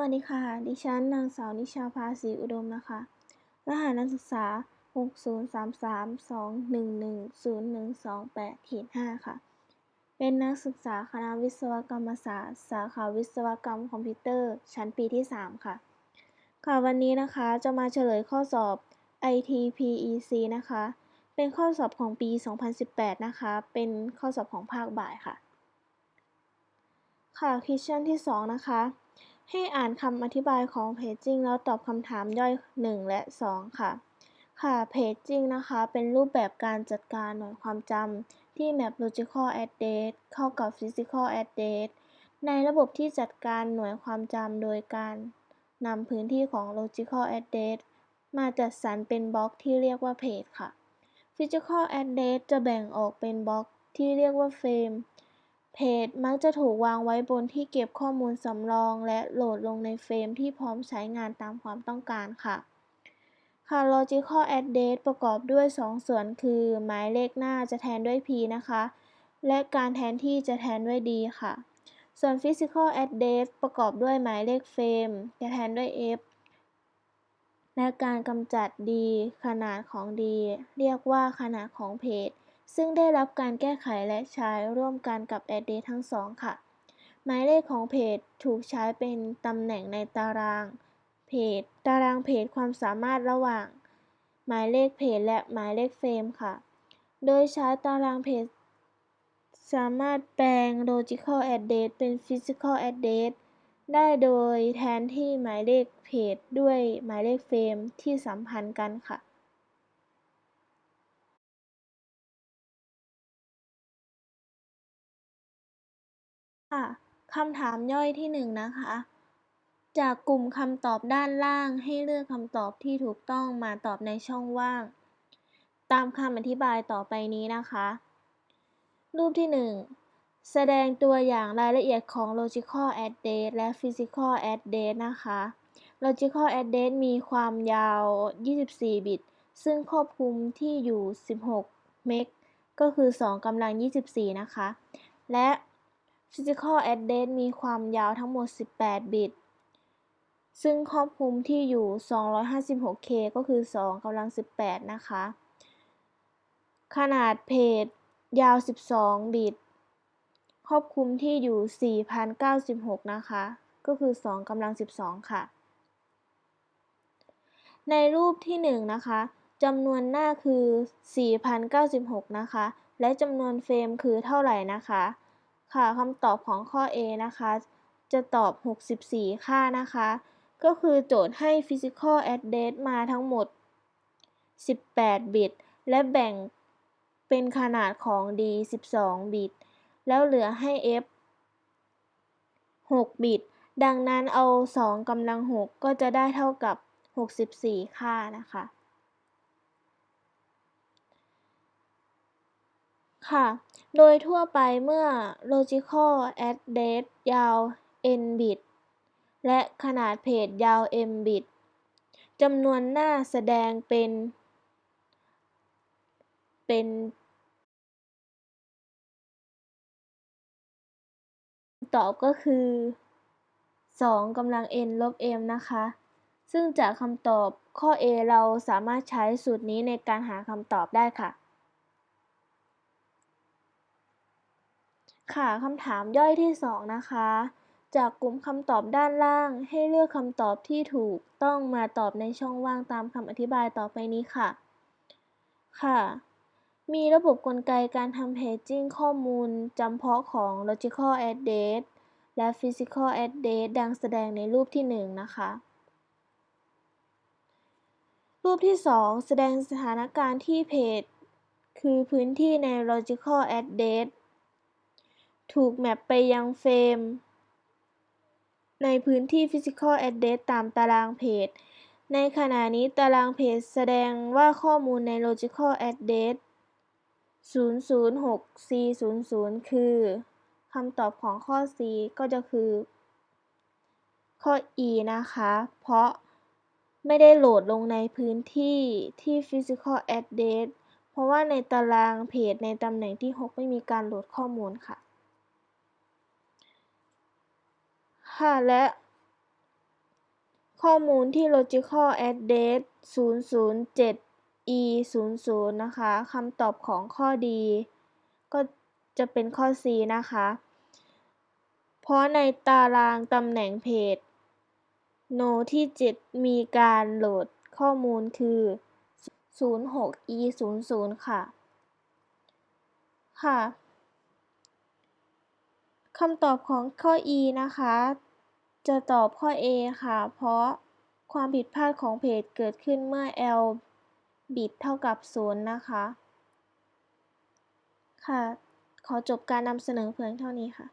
วัสดีค่ะ ดิฉันนางสาวนิชาภาศรีอุดมนะคะ รหัสนักศึกษา 60332110128-5 ค่ะ เป็นนักศึกษาคณะวิศวกรรมศาสตร์สาขาวิศวกรรมคอมพิวเตอร์ ชั้นปีที่ 3 ค่ะ ค่ะวันนี้นะคะจะมาเฉลยข้อสอบ ITPEC นะคะ เป็นข้อสอบของปี 2018 นะคะ เป็นข้อสอบของภาคบ่ายค่ะ ค่ะ question ที่ 2 นะคะ ให้อ่านคำอธิบายของ paging แล้วตอบคำถามย่อย 1 และ 2 ค่ะ ค่ะ paging นะคะ เป็นรูปแบบการจัดการหน่วยความจำที่ map logical address เข้ากับ physical address ในระบบที่จัดการหน่วยความจำโดยการนำพื้นที่ของ logical address มาจัดสรรเป็นบล็อกที่เรียกว่า page ค่ะ physical address จะแบ่งออกเป็นบล็อกที่เรียกว่า frame เพจมักจะถูกวางไว้บนที่เก็บข้อมูลสำรอง และโหลดลงในเฟรมที่พร้อมใช้งานตามความต้องการค่ะ ค่ะ logical address ประกอบด้วย 2 ส่วนคือ หมายเลขหน้าจะแทนด้วย p นะคะ และการแทนที่จะแทนด้วย d ค่ะ ส่วน physical address ประกอบด้วยหมายเลขเฟรม จะแทนด้วย f และการกำจัด d ขนาดของ d เรียกว่าขนาดของเพจ ซึ่งได้รับการแก้ไขและใช้ร่วมกันกับ address ทั้งสองค่ะ หมายเลขของเพจถูกใช้เป็นตำแหน่งในตารางเพจ ตารางเพจความสามารถระหว่าง หมายเลขเพจและหมายเลขเฟรมค่ะ โดยใช้ตารางเพจสามารถแปลง logical address เป็น physical address ได้โดยแทนที่หมายเลขเพจด้วยหมายเลขเฟรมที่สัมพันธ์กันค่ะ ค่ะคำถามย่อยที่1นะคะ จากกลุ่มคำตอบด้านล่างให้เลือกคำตอบที่ถูกต้องมาตอบในช่องว่าง ตามคำอธิบายต่อไปนี้นะคะ รูปที่1แสดงตัวอย่างรายละเอียดของ logical address และ physical address นะคะ logical address มีความยาว 24 บิต ซึ่งครอบคลุมที่อยู่ 16 เมก ก็คือ 2กำลัง 24 นะคะ และ Physical Address มีความยาวทั้งหมด 18 บิต ซึ่งครอบคลุมที่อยู่ 256K ก็คือ 2กำลัง 18 นะคะ ขนาดเพจยาว 12 บิต ครอบคลุมที่อยู่ 4,096 นะคะ ก็คือ 2กำลัง 12 ค่ะ ในรูปที่ 1 นะคะจำนวนหน้าคือ 4,096 นะคะ และจำนวนเฟรมคือเท่าไหร่นะคะ ค่ะคำตอบของข้อ A นะคะ จะตอบ 64 ค่านะคะ ก็คือโจทย์ให้ physical address มาทั้งหมด 18 บิต และแบ่งเป็นขนาดของ D 12 บิต แล้วเหลือให้ F 6 บิต ดังนั้นเอา 2กำลัง 6 ก็จะได้เท่ากับ 64 ค่านะคะ ค่ะ โดยทั่วไปเมื่อ logical address ยาว n บิต และขนาดเพจยาว m บิต จำนวนหน้าแสดงเป็น เป็นตอบก็คือ2กำลัง n ลบ m นะคะ ซึ่งจากคำตอบข้อ A เราสามารถใช้สูตรนี้ในการหาคำตอบได้ค่ะ ค่ะคำถามย่อยที่ 2 นะคะ จากกลุ่มคำตอบด้านล่าง ให้เลือกคำตอบที่ถูกต้องมาตอบในช่องว่างตามคำอธิบายต่อไปนี้ค่ะ ค่ะ มีระบบกลไกการทำ paging ข้อมูลจำเพาะของ logical address และ physical address ดังแสดงในรูปที่ 1 นะคะรูปที่ 2 แสดงสถานการณ์ที่เพจ คือพื้นที่ใน logical address ถูกแมปไปยังเฟรมในพื้นที่ Physical Address ตามตารางเพจ ในขณะนี้ตารางเพจแสดงว่าข้อมูลใน Logical Address 006C00 คือคำตอบของข้อ C ก็จะคือ ข้อ E นะคะ เพราะไม่ได้โหลดลงในพื้นที่ที่ Physical Address เพราะว่าในตารางเพจในตำแหน่งที่ 6 ไม่มีการโหลดข้อมูลค่ะ ค่ะและข้อมูลที่ logical address 007 e 0 0นะคะคำตอบของข้อดี ก็จะเป็นข้อ C นะคะ เพราะในตารางตำแหน่งเพจ no ที่ 7 มีการโหลดข้อมูลคือ 06 e 0 0ค่ะ ค่ะคำตอบของข้อ E นะคะ จะตอบข้อ A ค่ะ เพราะความผิดพลาดของเพจเกิดขึ้นเมื่อ L บิตเท่ากับ 0 นะคะ ค่ะ ขอจบการนำเสนอเพียงเท่านี้ค่ะ